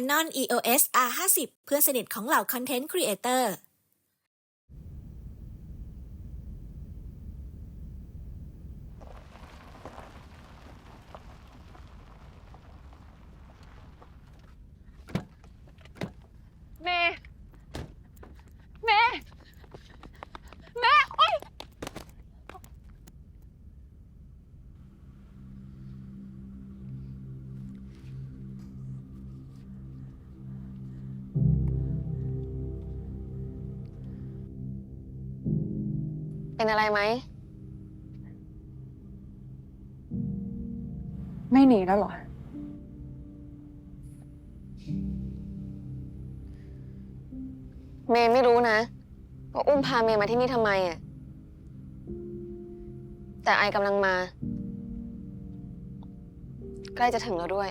Canon EOS R50 เพื่อนสนิทของเหล่าคอนเทนต์ครีเอเตอร์ อะไรไหม ไม่หนีแล้วเหรอ เมย์ไม่รู้นะว่าอุ้มพาเมย์มาที่นี่ทำไมอะ แต่ไอกำลังมา ใกล้จะถึงแล้วด้วย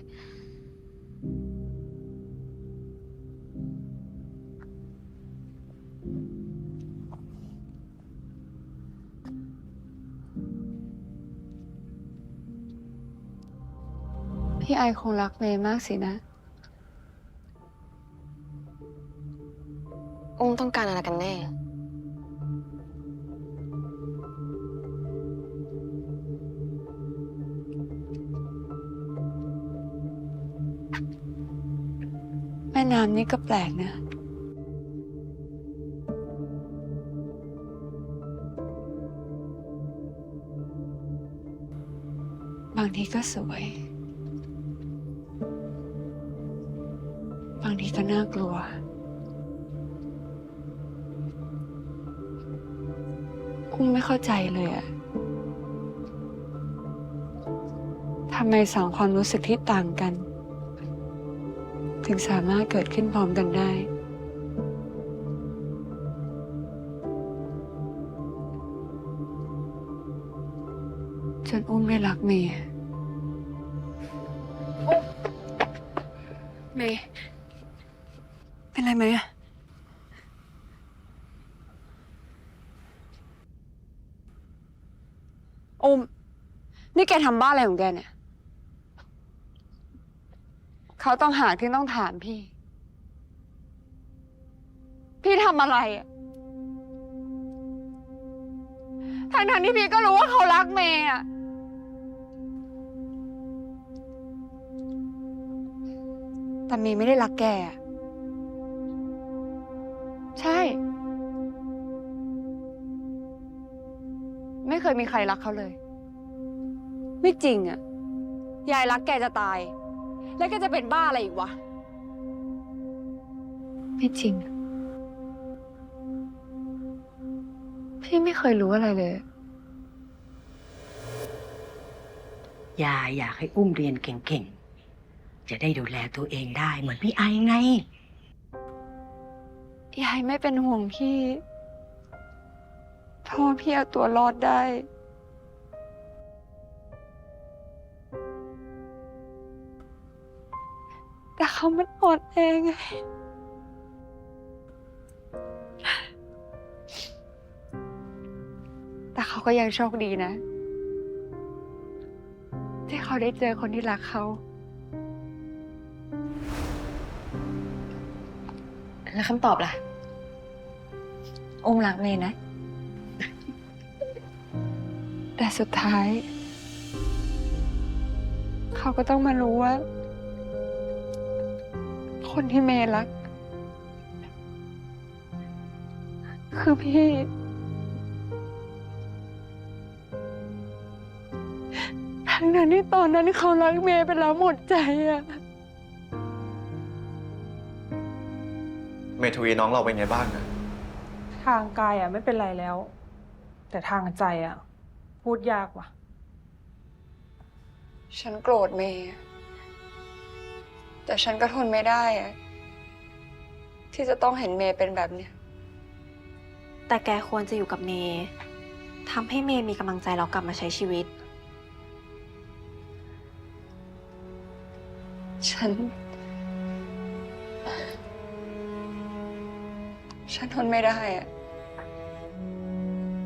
พี่ไอคงรักเมย์มากสินะอุ้มต้องการอะไรกันแน่ แม่น้ำนี่ก็แปลกนะบางทีก็สวย บางทีก็น่ากลัวอุ้มไม่เข้าใจเลยอะทำไมสองความรู้สึกที่ต่างกัน ถึงสามารถเกิดขึ้นพร้อมกันได้ จนอุ้มได้รักเมย์เมย์ เป็นไรไหมอะอุ้มนี่แกทำบ้าอะไรของแกเนี่ย เขาต้องหาที่ต้องถามพี่ พี่ทำอะไรอะทั้งทางๆที่พี่ก็รู้ว่าเขารักเมย์อะแต่เมย์ไม่ได้รักแกอะ ไม่เคยมีใครรักเขาเลย ไม่จริงอะยายรักแกจะตาย แล้วแกจะเป็นบ้าอะไรอีกวะ ไม่จริงพี่ไม่เคยรู้อะไรเลย ยายอยากให้อุ้มเรียนเก่งๆ จะได้ดูแลตัวเองได้เหมือนพี่ไอไง ยายไม่เป็นห่วงพี่ เพราะว่าพี่เอาตัวรอดได้ แต่เขามันอ่อนแอไงแต่เขาก็ยังโชคดีนะ ที่เขาได้เจอคนที่รักเขา แล้วคำตอบล่ะ อุ้มรักเมย์นะ สุดท้าย เขาก็ต้องมารู้ว่า คนที่เมย์รัก คือพี่ ทั้งนั้นที่ตอนนั้นเขารักเมย์ไปแล้วหมดใจอะเมทวีน้องเราเป็นไงบ้างนะทางกายอะไม่เป็นไรแล้ว แต่ทางใจอะ พูดยากว่ะ ฉันโกรธเมย์แต่ฉันก็ทนไม่ได้อะที่จะต้องเห็นเมย์เป็นแบบเนี้ย แต่แกควรจะอยู่กับเมย์ทำให้เมย์มีกำลังใจแล้วกลับมาใช้ชีวิต ฉัน ฉันทนไม่ได้อะ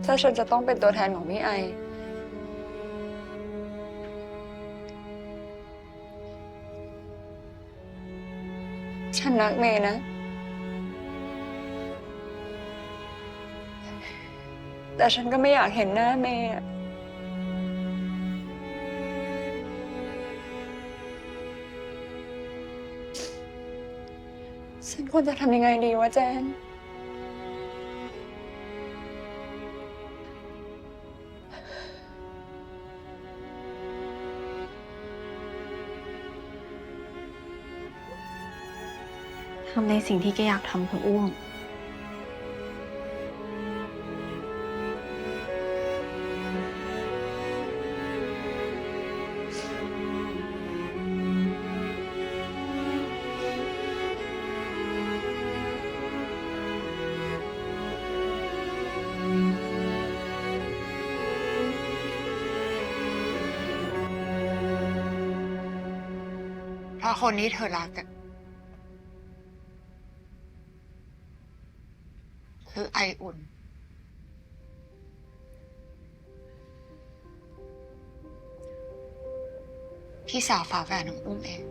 ถ้าฉันจะต้องเป็นตัวแทนของพี่ไอ ฉันรักเมย์นะ แต่ฉันก็ไม่อยากเห็นหน้าเมย์อะฉันควรจะทำยังไงดีวะแจน ทำในสิ่งที่แกอยากทำเถอะอุ้ม เพราะคนนี้เธอรักอะ คือไออุ่น พี่สาวฝาแฝดของอุ้มเอง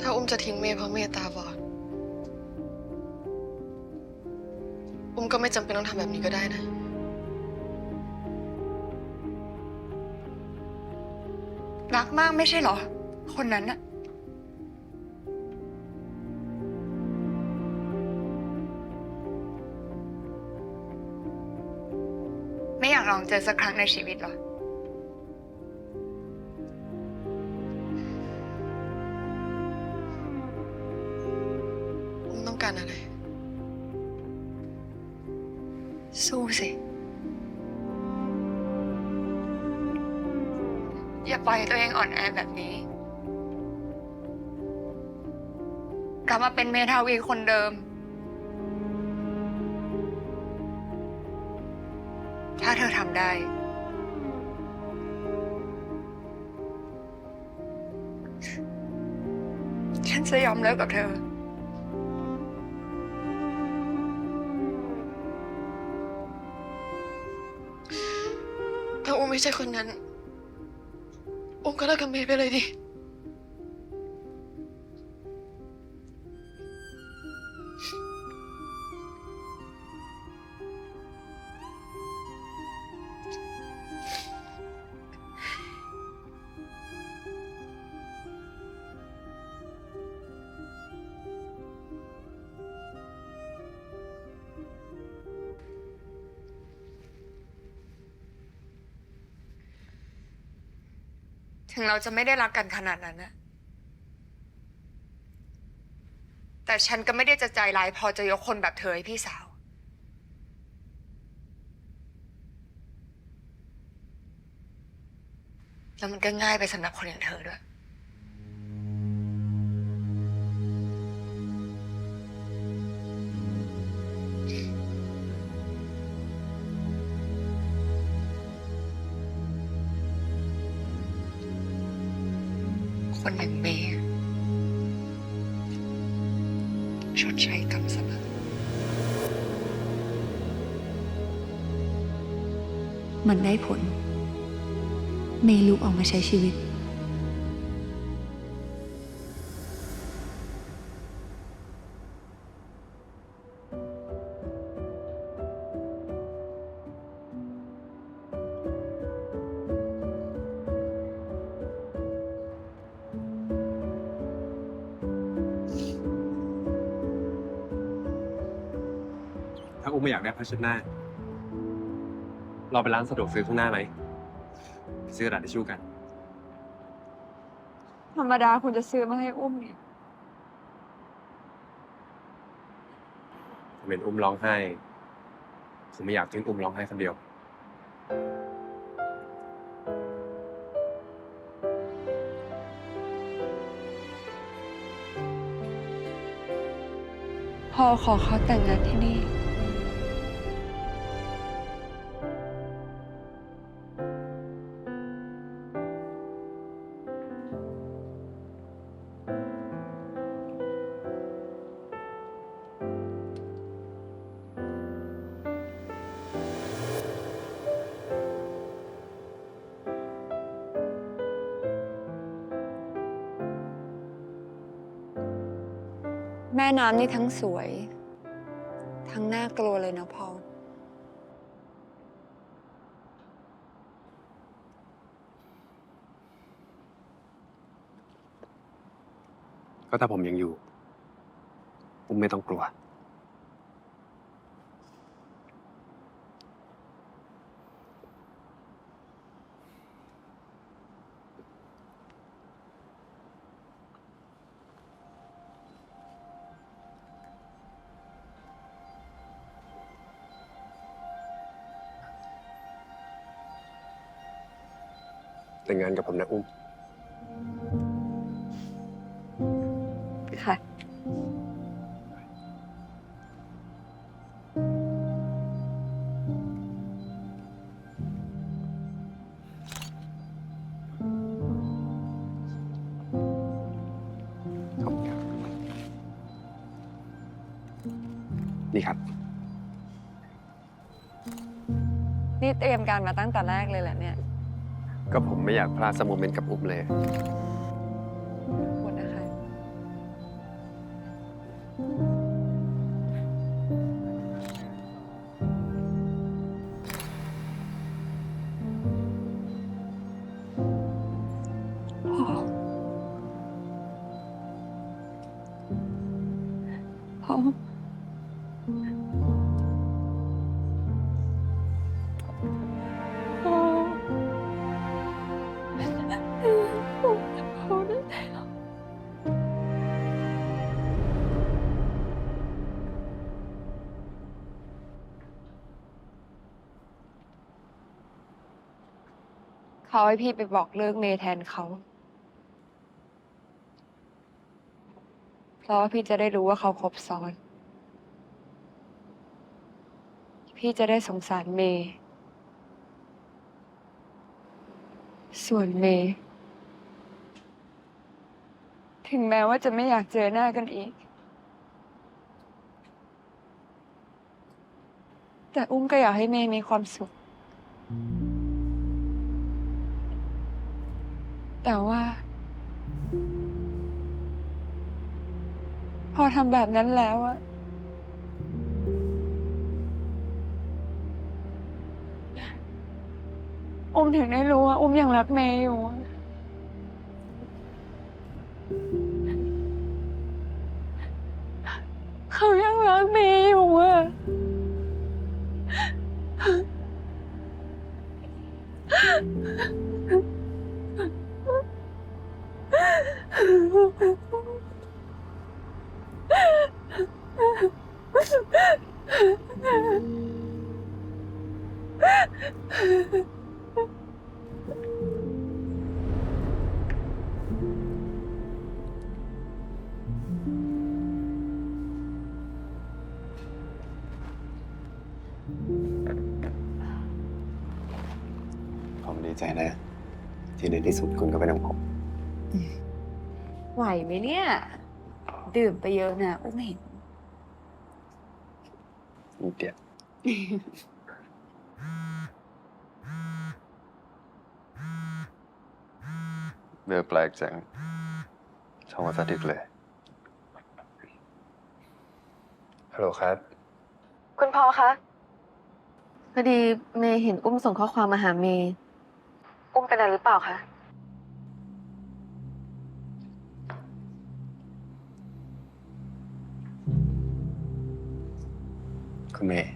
ถ้าอุ้มจะทิ้งเมย์เพราะเมย์ตาบอด มก็ไม่จำเป็นต้องทำแบบนี้ก็ได้นะ รักมากไม่ใช่เหรอ คนนั้นอะไม่อยากลองเจอสักครั้งในชีวิตเหรอ อุ้มต้องการอะไร สู้สิอย่าปล่อยตัวเองอ่อนแอแบบนี้ กลับมาเป็นเมทาวีคนเดิม ถ้าเธอทำได้ ฉันจะยอมเลิกกับเธอ ไม่ใช่คนนั้นองค์ก็เลิกกับเมย์ไปเลยดิ ถึงเราจะไม่ได้รักกันขนาดนั้นนะแต่ฉันก็ไม่ได้จะใจร้ายพอจะยกคนแบบเธอให้พี่สาว แล้วมันก็ง่ายไปสำหรับคนอย่างเธอด้วย คนหนึ่งเมย์ชดใช้กรรมเสมอมันได้ผล เมย์ลุกออกมาใช้ชีวิต ถ้าอุ้มไม่อยากได้ผ้าเช็ดหน้า เราไปร้านสะดวกซื้อข้างหน้าไหมไปซื้อกระดาษทิชชู่กัน ธรรมดาคุณจะซื้อมาให้อุ้มเนี่ย ผมเห็นอุ้มร้องไห้ ผมไม่อยากทิ้งอุ้มร้องไห้คนเดียว พ่อขอเขาแต่งงานที่นี่ น้ำนี่ทั้งสวย ทั้งน่ากลัวเลยนะพอลก็ถ้าผมยังอยู่ อุ้มไม่ต้องกลัว แต่งงานกับผมนะอุ้ม ค่ะ ขอบคุณครับ นี่ครับ นี่เตรียมการมาตั้งแต่แรกเลยแหละเนี่ย ก็ผมไม่อยากพลาดสกโมเมนต์กับอุ้มเลย เขาให้พี่ไปบอกเลิกเมย์แทนเขา เพราะว่าพี่จะได้รู้ว่าเขาครบซ้อน พี่จะได้สงสารเมย์ ส่วนเมย์ ถึงแม้ว่าจะไม่อยากเจอหน้ากันอีก แต่อุ้มก็อยากให้เมย์มีความสุข แต่ว่า พอทำแบบนั้นแล้วอะอุ้มถึงได้รู้ว่าอุ้มยังรักเมย์อยู่ เขายังรักเมย์อยู่อะ ไหวไหมเนี่ย ดื่มไปเยอะนะอุ้มเห็นนิดเดียวเบลแปลกจังช่องวัสดิกเลย ฮัลโหลครับ คุณพอคะ พอดีเมย์เห็นอุ้มส่งข้อความมาหาเมย์ อุ้มเป็นอะไรหรือเปล่าคะ คุณเมย์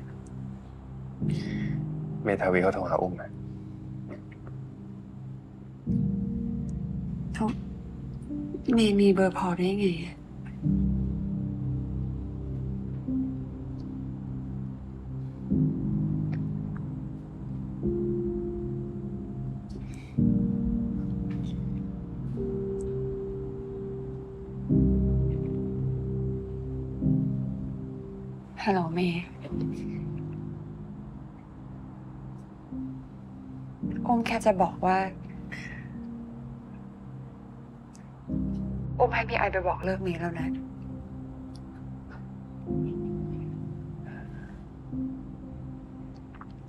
เมทาวีเขาโทรหาอุ้มนะเมย์มีเบอร์พอได้ไง อมแค่จะบอกว่า อมให้พี่ไอไปบอกเลิกเมย์แล้วนะ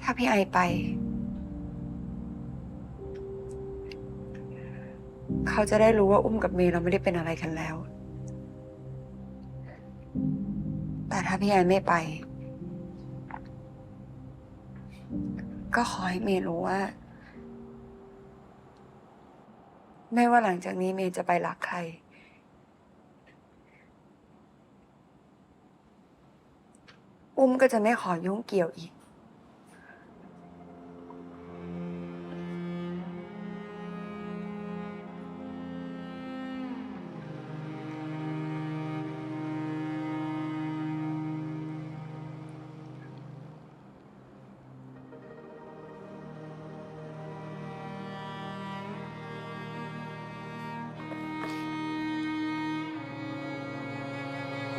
ถ้าพี่ไอไป เขาจะได้รู้ว่าอุ้มกับเมย์เราไม่ได้เป็นอะไรกันแล้ว แต่ถ้าพี่แอไม่ไป ก็ขอให้เมย์รู้ว่า ไม่ว่าหลังจากนี้เมย์จะไปรักใคร อุ้มก็จะไม่ขอยุ่งเกี่ยวอีก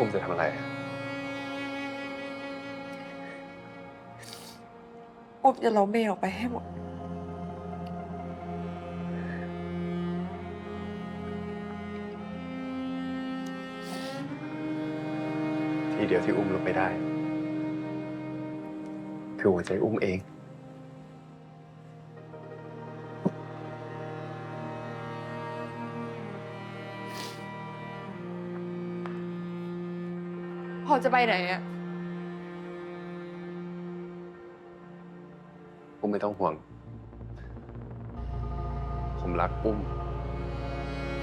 อุ้มจะทำอะไร อุ้มจะลบเมย์ออกไปให้หมด ทีเดียวที่อุ้มลงไปได้ คือหัวใจอุ้มเอง จะไปไหนอะอุ้มไม่ต้องห่วง ผมรักอุ้ม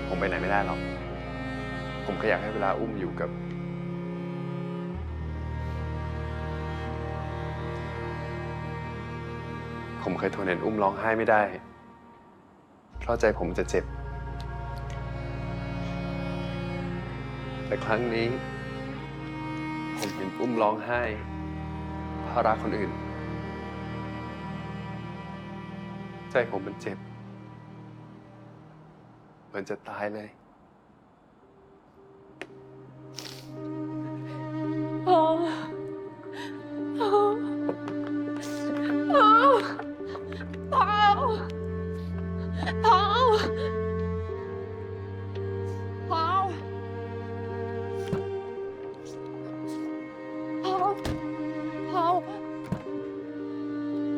ผมไปไหนไม่ได้หรอก ผมแค่อยากให้เวลาอุ้มอยู่กับ ผมเคยทนเห็นอุ้มร้องไห้ไม่ได้ เพราะใจผมจะเจ็บ แต่ครั้งนี้ ผมเห็นอุ้มร้องไห้เพราะรักคนอื่น ใจผมมันเจ็บเหมือนจะตายเลย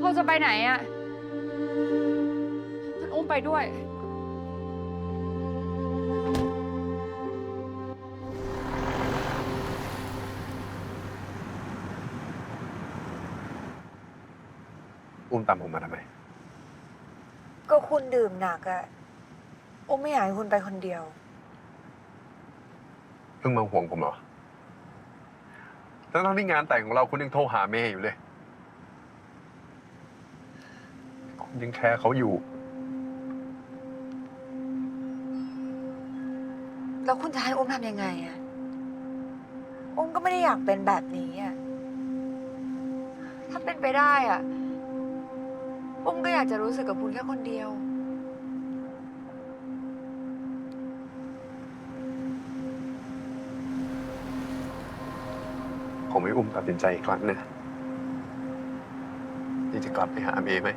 พ่อจะไปไหนอะมันอุ้มไปด้วย อุ้มตามผมมาทำไม ก็คุณดื่มหนักอะอุ้มไม่อยากให้คุณไปคนเดียว เพิ่งมาห่วงผมเหรอทั้งๆที่งานแต่งของเราคุณยังโทรหาเมย์อยู่เลย คุณ ยังแคร์เขาอยู่ แล้วคุณจะให้อุ้มทำยังไงอะอุ้มก็ไม่ได้อยากเป็นแบบนี้อะถ้าเป็นไปได้อะอุ้มก็อยากจะรู้สึกกับคุณแค่คนเดียว ผมให้อุ้มตัดสินใจอีกครั้งนะนี่จะกลับไปหาเมย์ไหม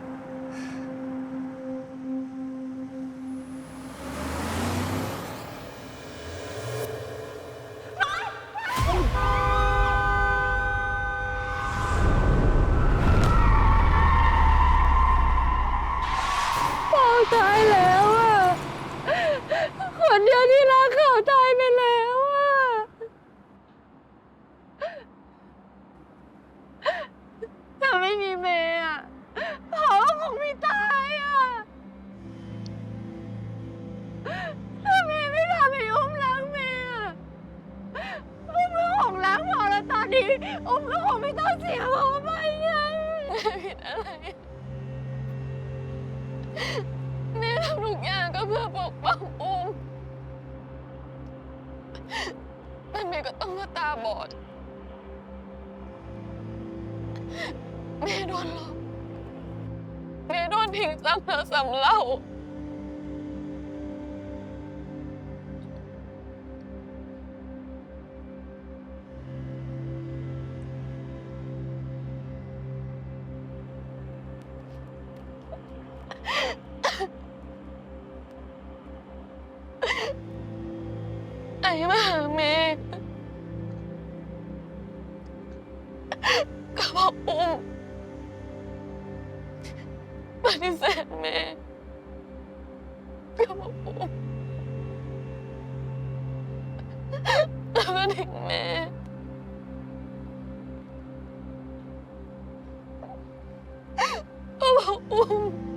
อนนี้อุ้มก็คงไม่ต้องเสียพ่อไปไงผิดอะไรแม่ทำทุกอย่างก็เพื่อปกป้องอุ้มแต่แม่ก็ต้องมาตาบอด แม่โดนหลอกแม่โดนทิ้งซ้ำแล้วซ้ำเล่า กับพ่าอุ้มปฏิเสธแม่กับพ่าอุ้มแล้วก็ทิ้งแม่กับพ่าอุ้ม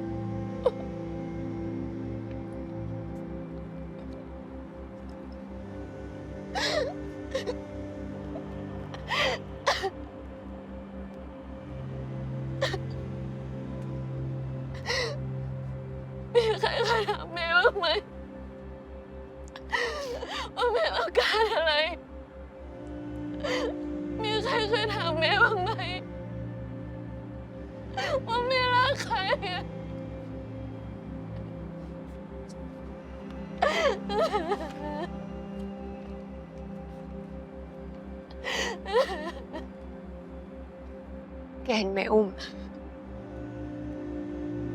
แกเห็นไหมอุ้ม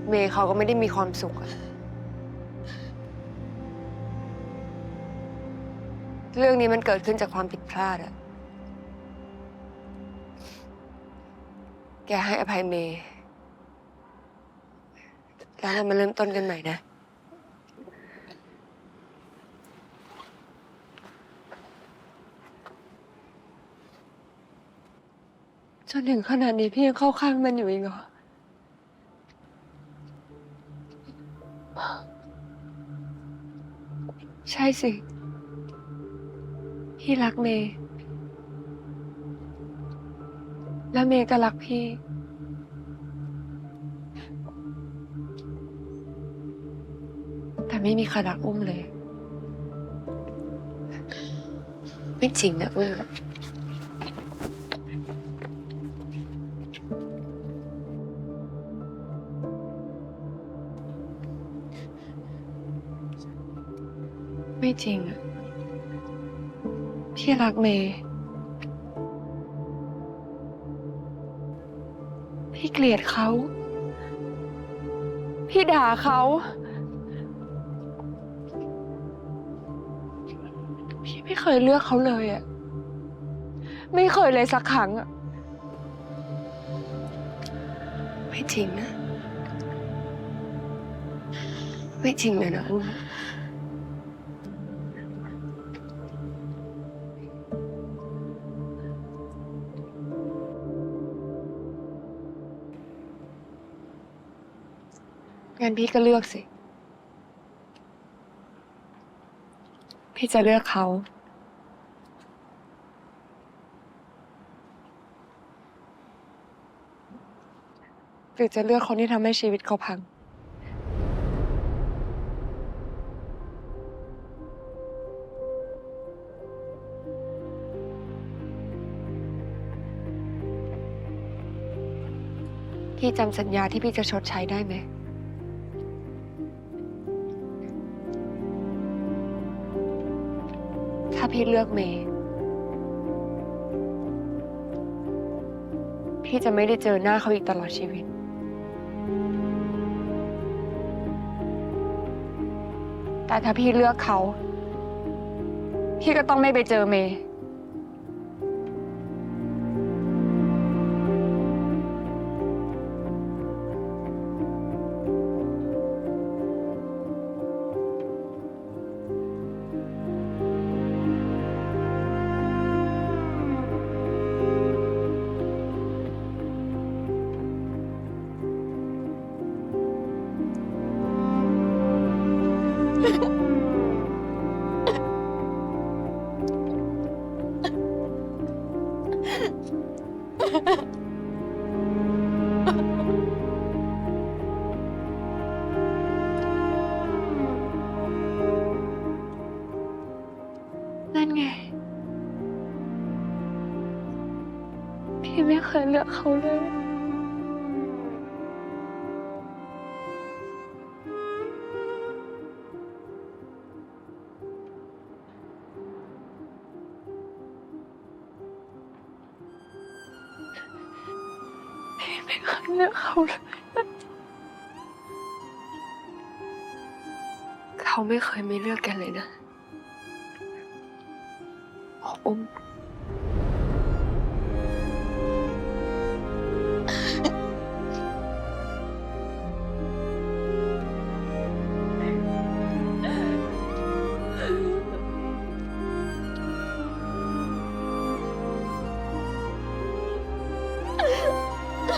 เมย์เขาก็ไม่ได้มีความสุขอะเรื่องนี้มันเกิดขึ้นจากความผิดพลาดอะแกให้อภัยเมย์ แล้วเรามาเริ่มต้นกันใหม่นะ จนถึงขนาดนี้พี่ยังเข้าข้างมันอยู่อีกเหรอ ใช่สิ พี่รักเมย์ และเมย์ก็รักพี่ แต่ไม่มีใครรักอุ้มเลย ไม่จริงนะอุ้ม จริงอะพี่รักเมย์พี่เกลียดเขา พี่ด่าเขา พี่ไม่เคยเลือกเขาเลยอะไม่เคยเลยสักครั้งอะไม่จริงนะ ไม่จริงเลยนะ งั้นพี่ก็เลือกสิ พี่จะเลือกเขา หรือจะเลือกคนที่ทำให้ชีวิตเขาพัง พี่จำสัญญาที่พี่จะชดใช้ได้ไหม ถ้าพี่เลือกเมย์ พี่จะไม่ได้เจอหน้าเขาอีกตลอดชีวิต แต่ถ้าพี่เลือกเขา พี่ก็ต้องไม่ไปเจอเมย์ พี่ไม่เคยเลือกเขาเลยพี่ไม่เคยเลือกเขาเลย เขาไม่เคยไม่เลือกกันเลยนะอุ้ม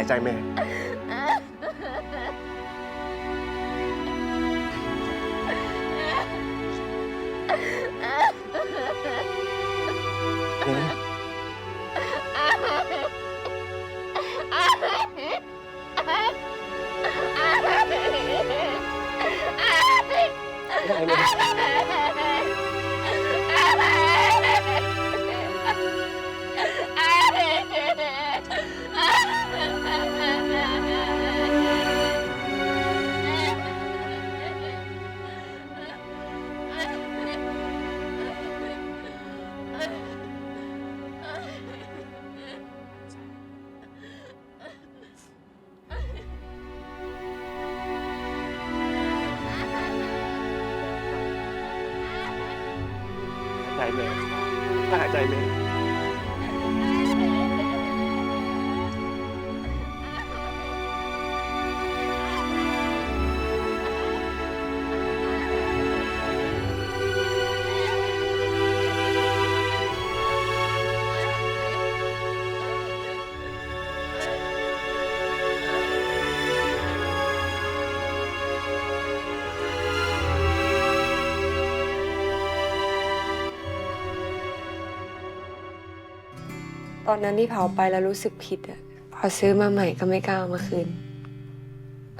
หายใจเมย์เใจเมย์ค่อยหายใจเม อนนั้นที่เผาไปแล้วรู้สึกผิดอะพอซื้อมาใหม่ก็ไม่กล้าเอามาคืน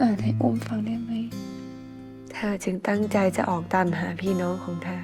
อ่านให้อุ้มฟังได้ไหม เธอจึงตั้งใจจะออกตามหาพี่น้องของเธอ